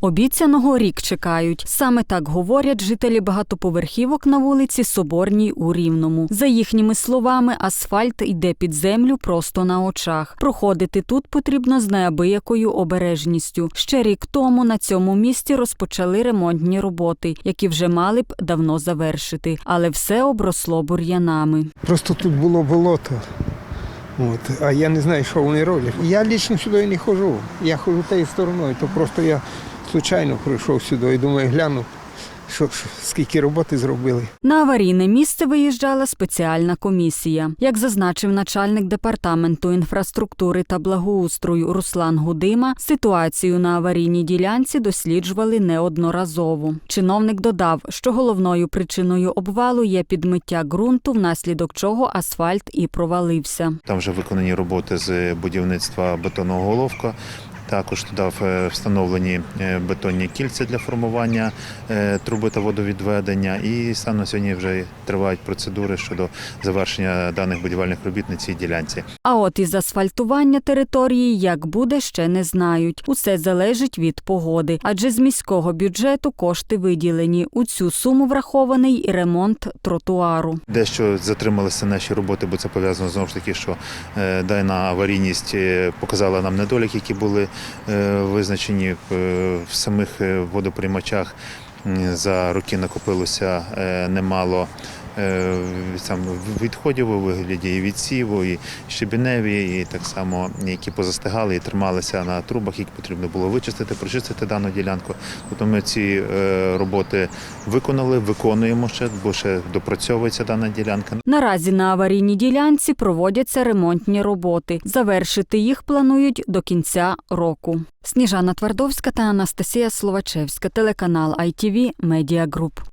Обіцяного рік чекають. Саме так говорять жителі багатоповерхівок на вулиці Соборній у Рівному. За їхніми словами, асфальт йде під землю просто на очах. Проходити тут потрібно з неабиякою обережністю. Ще рік тому на цьому місці розпочали ремонтні роботи, які вже мали б давно завершити, але все обросло бур'янами. Просто тут було болото. От, а я не знаю, що вони роблять. Я лічно сюди не ходжу. Я ходжу тією стороною, то просто я случайно прийшов сюди і думаю, гляну, що, що, скільки роботи зробили. На аварійне місце виїжджала спеціальна комісія. Як зазначив начальник департаменту інфраструктури та благоустрою Руслан Гудима, ситуацію на аварійній ділянці досліджували неодноразово. Чиновник додав, що головною причиною обвалу є підмиття ґрунту, внаслідок чого асфальт і провалився. Там вже виконані роботи з будівництва бетонного головка. Також туди е, встановлені е, бетонні кільця для формування е, труби та водовідведення. І станом сьогодні вже тривають процедури щодо завершення даних будівельних робіт на цій ділянці. А от із асфальтування території як буде, ще не знають. Усе залежить від погоди, адже з міського бюджету кошти виділені. У цю суму врахований і ремонт тротуару. Дещо затрималися наші роботи, бо це пов'язано знову ж таки, що дана аварійність показала нам недоліки, які були визначені е, в самих е, водоприймачах. За роки накопилося е, немало е, там відходів у вигляді і відсіву, і щебіневі, і так само які позастигали і трималися на трубах, які потрібно було вичистити, прочистити дану ділянку. Тобто ми ці е, роботи виконали, виконуємо ще, бо ще допрацьовується дана ділянка. Наразі на аварійній ділянці проводяться ремонтні роботи. Завершити їх планують до кінця року. Сніжана Твардовська та Анастасія Словачевська, телеканал ITV Media Group.